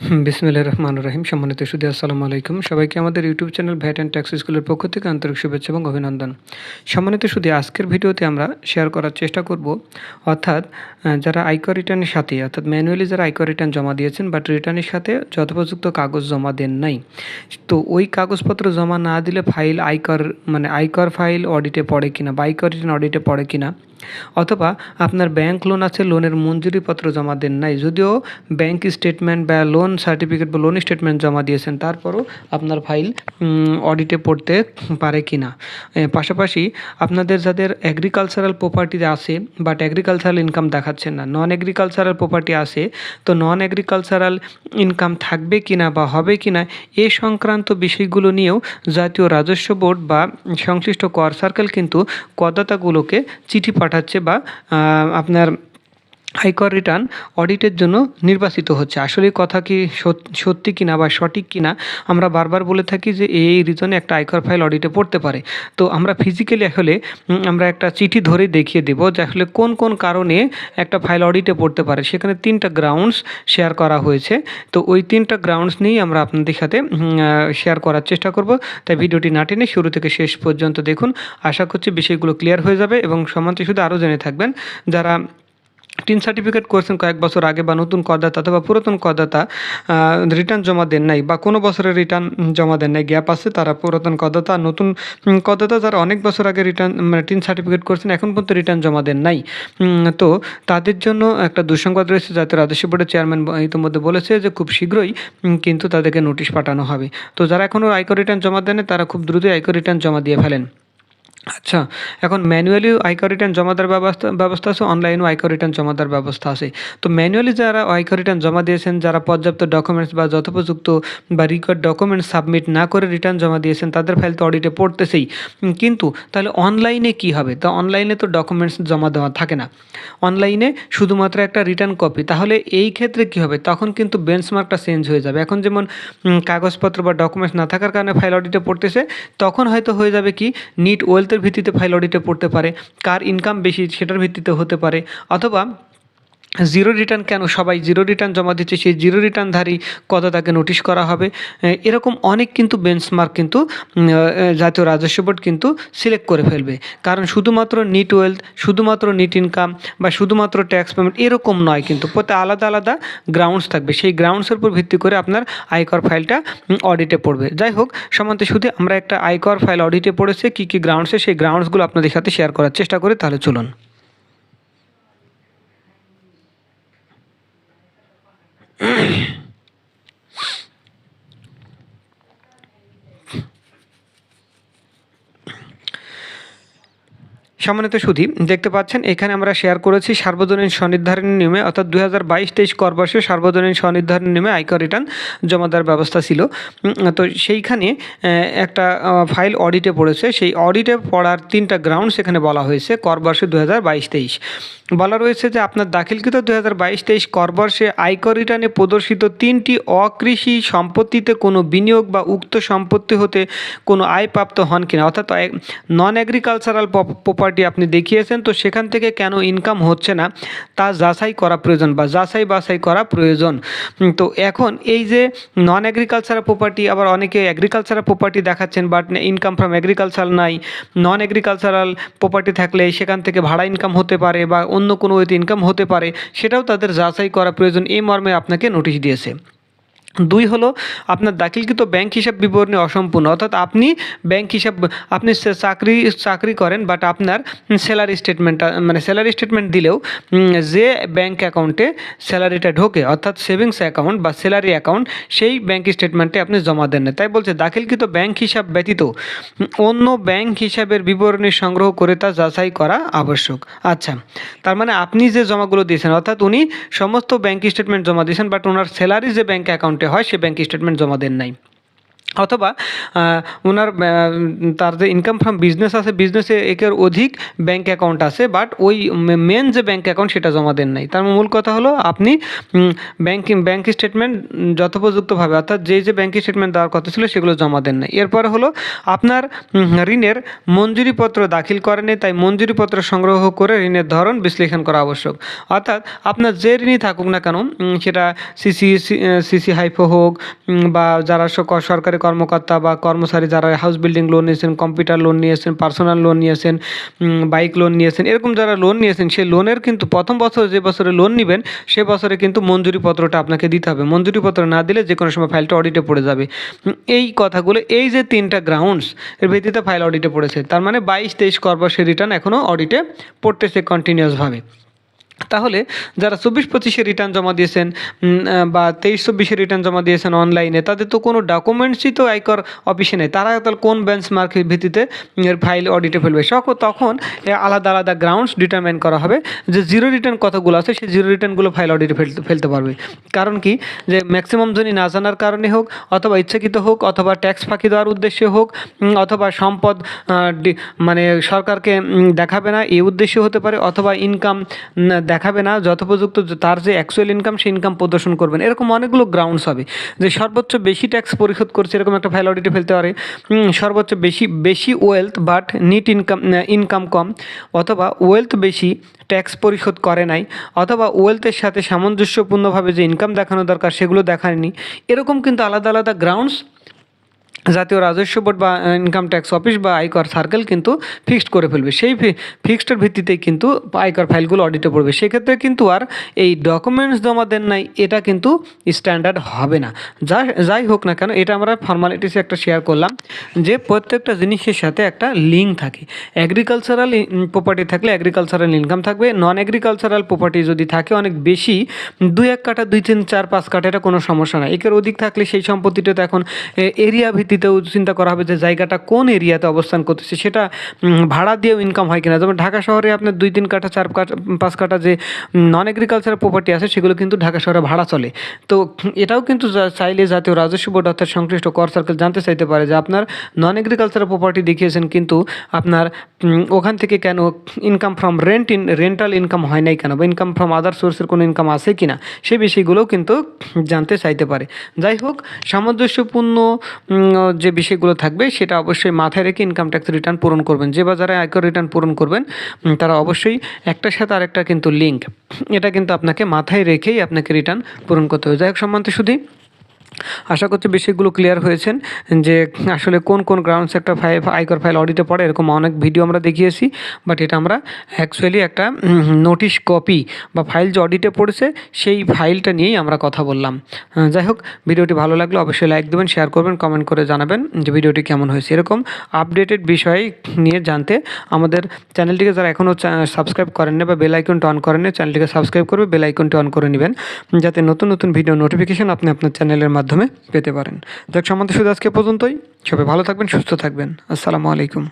বিসমিল্লাহির রহমানির রহিম, সম্মানিত সুদী, আসসালামু আলাইকুম। সবাইকে আমাদের YouTube channel VAT and tax স্কুলের পক্ষ থেকে আন্তরিক শুভেচ্ছা এবং অভিনন্দন। সম্মানিত সুদী, আজকের ভিডিওতে আমরা শেয়ার করার চেষ্টা করব, অর্থাৎ যারা আয়কর রিটার্নের সাথে, অর্থাৎ ম্যানুয়ালি যারা আয়কর রিটার্ন জমা দিয়েছেন, বাট রিটার্নের সাথে যথোপযুক্ত কাগজ জমা দেন নাই। তো ওই কাগজপত্র জমা না দিলে ফাইল আয়কর মানে আয়কর ফাইল অডিটে পড়ে কিনা বা আয়কর রিটার্ন অডিটে পড়ে কিনা অথবা আপনার ব্যাংক লোন আছে লোনের মঞ্জুরিপত্র জমা দেন নাই। যদিও ব্যাংক স্টেটমেন্ট বা লোন সার্টিফিকেট বা লোন স্টেটমেন্ট জমা দিয়েছেন, তারপরও আপনার ফাইল অডিটে পড়তে পারে কি না পাশাপাশি আপনাদের যাদের এগ্রিকালচারাল প্রপার্টি আছে বাট এগ্রিকালচারাল ইনকাম দেখাচ্ছেন না নন এগ্রিকালচারাল প্রপার্টি আছে, তো নন এগ্রিকালচারাল ইনকাম থাকবে কি না বা হবে কি না এ সংক্রান্ত বিষয়গুলো নিয়েও জাতীয় রাজস্ব বোর্ড বা সংশ্লিষ্ট কর সার্কেল কিন্তু করদাতাগুলোকে চিঠি পাঠাচ্ছে বা আপনার আয়কর রিটার্ন অডিটের জন্য নির্বাচিত হচ্ছে। আসলে কথা কি সত- সত্যি কিনা বা সঠিক কিনা আমরা বারবার বলে থাকি যে এই রিজনে একটা আয়কর ফাইল অডিটে পড়তে পারে। তো আমরা ফিজিক্যালি আসলে আমরা একটা চিঠি ধরে দেখিয়ে দেবো যে আসলে কোন কোন কারণে একটা ফাইল অডিটে পড়তে পারে। সেখানে তিনটা গ্রাউন্ডস শেয়ার করা হয়েছে। তো ওই তিনটা গ্রাউন্ডস নিয়েই আমরা আপনাদের সাথে শেয়ার করার চেষ্টা করব। তাই ভিডিওটি না টেনে শুরু থেকে শেষ পর্যন্ত দেখুন। আশা করছি বিষয়গুলো ক্লিয়ার হয়ে যাবে এবং সমান্তে শুধু আরও জেনে থাকবেন। যারা টিন সার্টিফিকেট করেছেন, কয়েক বছর আগে বা নতুন করদাতা অথবা পুরাতন করদাতা রিটার্ন জমা দেন নাই বা কোনো বছরের রিটার্ন জমা দেন নাই গ্যাপ আছে, তারা পুরাতন করদাতা, নতুন করদাতা যারা অনেক বছর আগে রিটার্ন মানে টিন সার্টিফিকেট করছেন, এখন পর্যন্ত রিটার্ন জমা দেন নাই। তো তাদের জন্য একটা দুঃসংবাদ রয়েছে জাতীয় রাজস্ব বোর্ডের চেয়ারম্যান ইতিমধ্যে বলেছে যে খুব শীঘ্রই কিন্তু তাদেরকে নোটিশ পাঠানো হবে। তো যারা এখনও আয়কর রিটার্ন জমা দেন তারা খুব দ্রুতই আয়কর রিটার্ন জমা দিয়ে ফেলেন। আচ্ছা এখন ম্যানুয়ালি আয়কর রিটার্ন জমা দেওয়ার ব্যবস্থা ব্যবস্থা আছে অনলাইনেও আয়কর রিটার্ন জমা দেওয়ার ব্যবস্থা আছে। তো ম্যানুয়ালি যারা আয়কর রিটার্ন জমা দিয়েছেন, যারা পর্যাপ্ত ডকুমেন্টস বা যথোপযুক্ত বা রিকর্ড ডকুমেন্টস সাবমিট না করে রিটার্ন জমা দিয়েছেন, তাদের ফাইল তো অডিটে পড়তেছেই। কিন্তু তাহলে অনলাইনে কি হবে? তো অনলাইনে তো ডকুমেন্টস জমা দেওয়া থাকে না। অনলাইনে শুধুমাত্র একটা রিটার্ন কপি তাহলে এই ক্ষেত্রে কি হবে? তখন কিন্তু বেঞ্চমার্কটা চেঞ্জ হয়ে যাবে। এখন যেমন কাগজপত্র বা ডকুমেন্টস না থাকার কারণে ফাইল অডিটে পড়তেছে, তখন হয়তো হয়ে যাবে কি? নিট ওয়েলথের ভিত্তিতে ফাইল অডিটে পড়তে পারে। কার ইনকাম বেশি সেটার ভিত্তিতে হতে পারে। অথবা জিরো রিটার্ন কেন? সবাই জিরো রিটার্ন জমা দিচ্ছে, সেই জিরো রিটার্নধারী কত তাকে নোটিশ করা হবে? এরকম অনেক কিন্তু বেঞ্চমার্ক কিন্তু জাতীয় রাজস্ব বোর্ড কিন্তু সিলেক্ট করে ফেলবে। কারণ শুধুমাত্র নিট ওয়েলথ শুধুমাত্র নিট ইনকাম বা শুধুমাত্র ট্যাক্স পেমেন্ট এরকম নয় কিন্তু, প্রত্যেক আলাদা আলাদা গ্রাউন্ডস থাকবে। সেই গ্রাউন্ডসের উপর ভিত্তি করে আপনার আয়কর ফাইলটা অডিটে পড়বে। যাই হোক, সমান্তে শুধু আমরা একটা আয়কর ফাইল অডিটে পড়েছে, কী কী গ্রাউন্ডসে সেই গ্রাউন্ডসগুলো আপনাদের সাথে শেয়ার করার চেষ্টা করি, তাহলে চলুন। ¡Ay! সম্মানিত সুধী, দেখতে পাচ্ছেন, এখানে আমরা শেয়ার করেছি সার্বজনীন স্বনির্ধারণ নিয়মে, অর্থাৎ দুই হাজার বাইশ তেইশ কর বর্ষে সার্বজনীন স্বনির্ধারণ নিয়মে আয়কর রিটার্ন জমা দেওয়ার ব্যবস্থা ছিল। তো সেইখানে একটা ফাইল অডিটে পড়েছে। সেই অডিটে পড়ার তিনটা গ্রাউন্ড সেখানে বলা হয়েছে, কর বর্ষে দু হাজার বাইশ তেইশ। বলা রয়েছে যে, আপনার দাখিলকৃত দু হাজার বাইশ তেইশ কর বর্ষে আয়কর রিটার্নে প্রদর্শিত তিনটি অকৃষি সম্পত্তিতে কোনো বিনিয়োগ বা উক্ত সম্পত্তি হতে কোনো আয় প্রাপ্ত হন কিনা, অর্থাৎ নন এগ্রিকালচারাল প্রপার্টি আপনি দেখিয়েছেন, তো সেখান থেকে কেন ইনকাম হচ্ছে না, তা যাচাই করা প্রয়োজন বা যাচাই বাছাই করা প্রয়োজন। তো এখন এই যে নন এগ্রিকালচারাল প্রপার্টি আবার অনেকে এগ্রিকালচারাল প্রপার্টি দেখাচ্ছেন বাট ইনকাম ফ্রম এগ্রিকালচার নাই নন এগ্রিকালচারাল প্রপার্টি থাকলে সেখান থেকে ভাড়া ইনকাম হতে পারে বা অন্য কোনো ওয়েতে ইনকাম হতে পারে, সেটাও তাদের যাচাই করা প্রয়োজন, এই মর্মে আপনাকে নোটিশ দিয়েছে। দুই হলো আপনার দাখিলকৃত ব্যাংক হিসাব বিবরণী অসম্পূর্ণ, অর্থাৎ আপনি ব্যাংক হিসাব, আপনি চাকরি চাকরি করেন বাট আপনার স্যালারি স্টেটমেন্টটা মানে স্যালারি স্টেটমেন্ট দিলেও যে ব্যাংক অ্যাকাউন্টে স্যালারিটা ঢোকে, অর্থাৎ সেভিংস অ্যাকাউন্ট বা স্যালারি অ্যাকাউন্ট সেই ব্যাংক স্টেটমেন্টে আপনি জমা দেন না। তাই বলছে, দাখিলকৃত ব্যাংক হিসাব ব্যতীত অন্য ব্যাংক হিসাবের বিবরণী সংগ্রহ করে তা যাচাই করা আবশ্যক। আচ্ছা তার মানে আপনি যে জমাগুলো দিয়েছেন, অর্থাৎ উনি সমস্ত ব্যাংক স্টেটমেন্ট জমা দিয়েছেন বাট ওনার স্যালারি যে ব্যাংক অ্যাকাউন্টে হয় সে ব্যাংক স্টেটমেন্ট জমা দেন নাই। অথবা ওনার তার যে ইনকাম ফ্রম বিজনেস আছে বিজনেসে একের অধিক ব্যাঙ্ক অ্যাকাউন্ট আছে বাট ওই মেন যে ব্যাঙ্ক অ্যাকাউন্ট সেটা জমা দেন নাই। তার মূল কথা হলো, আপনি ব্যাঙ্কিং ব্যাংক স্টেটমেন্ট যথোপযুক্তভাবে, অর্থাৎ যে যে ব্যাংক স্টেটমেন্ট দেওয়ার কথা ছিল, সেগুলো জমা দেন নাই। এরপরে হলো, আপনার ঋণের মঞ্জুরিপত্র দাখিল করেনি তাই মঞ্জুরিপত্র সংগ্রহ করে ঋণের ধরন বিশ্লেষণ করা আবশ্যক। অর্থাৎ, আপনার যে ঋণই থাকুক না কেন সেটা সিসি সিসি হাইফো হোক বা যারা সরকারি কর্মকর্তা বা কর্মচারী যারা হাউস বিল্ডিং লোন নিয়েছেন কম্পিউটার লোন নিয়েছেন পার্সোনাল লোন নিয়েছেন বাইক লোন নিয়েছেন, এরকম যারা লোন নিয়েছেন সেই লোনের কিন্তু প্রথম বছর যে বছরে লোন নেবেন, সে বছরে কিন্তু মঞ্জুরিপত্রটা আপনাকে দিতে হবে। মঞ্জুরিপত্র না দিলে যে কোনো সময় ফাইলটা অডিটে পড়ে যাবে। এই কথাগুলো, এই যে তিনটা গ্রাউন্ডস এর ভিত্তিতে ফাইল অডিটে পড়েছে, তার মানে বাইশ, তেইশ কর্বশের রিটার্ন এখনও অডিটে পড়তেছে কন্টিনিউয়াসভাবে তাহলে যারা চব্বিশ পঁচিশে রিটার্ন জমা দিয়েছেন বা তেইশ চব্বিশে রিটার্ন জমা দিয়েছেন অনলাইনে তাদের তো কোনো ডকুমেন্টসই তো আয়কর অফিসে নেই। তারা তাহলে কোন বেঞ্চমার্কের ভিত্তিতে এর ফাইল অডিটে ফেলবে? সক, তখন আলাদা আলাদা গ্রাউন্ডস ডিটারমাইন করা হবে যে জিরো রিটার্ন কতগুলো আছে, সেই জিরো রিটার্নগুলো ফাইল অডিটে ফেলতে ফেলতে পারবে। কারণ কি? যে ম্যাক্সিমাম জনই না জানার কারণে হোক, অথবা ইচ্ছাকৃত হোক, অথবা ট্যাক্স ফাঁকি দেওয়ার উদ্দেশ্যে হোক অথবা সম্পদ মানে সরকারকে দেখাবে না, এই উদ্দেশ্য হতে পারে, অথবা ইনকাম দেখাবে না, যথোপযুক্ত তার যে অ্যাকচুয়াল ইনকাম সেই ইনকাম প্রদর্শন করবেন এরকম অনেকগুলো গ্রাউন্ডস হবে। যে সর্বোচ্চ বেশি ট্যাক্স পরিশোধ করছে, এরকম একটা ফাইল অডিটে ফেলতে পারে। সর্বোচ্চ বেশি বেশি wealth but net income income কম। অথবা ওয়েলথ বেশি ট্যাক্স পরিশোধ করে নাই। অথবা ওয়েলথের সাথে সামঞ্জস্যপূর্ণভাবে যে ইনকাম দেখানো দরকার, সেগুলো দেখায়নি। এরকম কিন্তু আলাদা আলাদা গ্রাউন্ডস জাতীয় রাজস্ব বোর্ড বা ইনকাম ট্যাক্স অফিস বা আয়কর সার্কেল কিন্তু ফিক্সড করে ফেলবে। সেই ফিক্সডের ভিত্তিতেই কিন্তু আয়কর ফাইলগুলো অডিটে পড়বে। সেক্ষেত্রে কিন্তু আর এই ডকুমেন্টস জমা দেন নাই, এটা কিন্তু স্ট্যান্ডার্ড হবে না। যা, যাই হোক না কেন, এটা আমরা ফর্মালিটিসে একটা শেয়ার করলাম যে প্রত্যেকটা জিনিসের সাথে একটা লিঙ্ক থাকে। অ্যাগ্রিকালচারাল প্রপার্টি থাকলে অ্যাগ্রিকালচারাল ইনকাম থাকবে নন অ্যাগ্রিকালচারাল প্রপার্টি যদি থাকে অনেক বেশি, দুই এক কাঠা, দুই তিন, চার, পাঁচ কাঠা, এটা কোনো সমস্যা নাই। একের অধিক থাকলে সেই সম্পত্তিটা তো এখন এরিয়া ভিত্তিতেও চিন্তা করা হবে যে জায়গাটা কোন এরিয়াতে অবস্থান করতেছে, সেটা ভাড়া দিয়েও ইনকাম হয় কিনা। যেমন ঢাকা শহরে আপনার দুই তিন কাঠা, চার কাঠা, পাঁচ কাঠা যে নন এগ্রিকালচার প্রপার্টি আছে, সেগুলো কিন্তু ঢাকা শহরে ভাড়া চলে। তো, এটাও কিন্তু চাইলে জাতীয় রাজস্ব বোর্ড অর্থাৎ সংশ্লিষ্ট কর সার্কেল জানতে চাইতে পারে যে আপনার নন এগ্রিকালচার প্রপার্টি দেখিয়েছেন কিন্তু আপনার ওখান থেকে কেন income from rent in rental income হয় নাই কেন বা ইনকাম ফ্রম আদার সোর্সের কোনো ইনকাম আছে কি না সেই বিষয়গুলোও কিন্তু জানতে চাইতে পারে। যাই হোক, সামঞ্জস্যপূর্ণ যে বিষয়গুলো থাকবে, সেটা অবশ্যই মাথায় রেখে ইনকাম ট্যাক্স রিটার্ন পূরণ করবেন। যে বা যারা আয়কর রিটার্ন পূরণ করবেন তারা অবশ্যই একটার সাথে আরেকটা কিন্তু লিঙ্ক এটা কিন্তু আপনাকে মাথায় রেখেই আপনাকে রিটার্ন পূরণ করতে হবে। যাই হোক, সম্মানিত শুধু আশা করছি বিষয়গুলো ক্লিয়ার হয়েছেন, যে আসলে কোন কোন গ্রাউন্ডস একটা ফাইল আয়কর ফাইল অডিটে পড়ে, এরকম অনেক ভিডিও আমরা দেখিয়েছি বাট এটা আমরা অ্যাকচুয়ালি একটা নোটিশ কপি বা ফাইল যে অডিটে পড়েছে, সেই ফাইলটা নিয়েই আমরা কথা বললাম। যাই হোক, ভিডিওটি ভালো লাগলে অবশ্যই লাইক দেবেন শেয়ার করবেন কমেন্ট করে জানাবেন যে ভিডিওটি কেমন হয়েছে। এরকম আপডেটেড বিষয় নিয়ে জানতে আমাদের চ্যানেলটিকে যারা এখনও সাবস্ক্রাইব করেন না বা বেল অন করেন চ্যানেলটিকে সাবস্ক্রাইব করবে বেল আইকনটি অন করে নেবেন, যাতে নতুন নতুন ভিডিও নোটিফিকেশন আপনি আপনার চ্যানেলের মাধ্যমে পেতে পারেন। যাক সম্বন্ধে শুধু আজকে পর্যন্তই। সবাই ভালো থাকবেন, সুস্থ থাকবেন। আসসালামু আলাইকুম।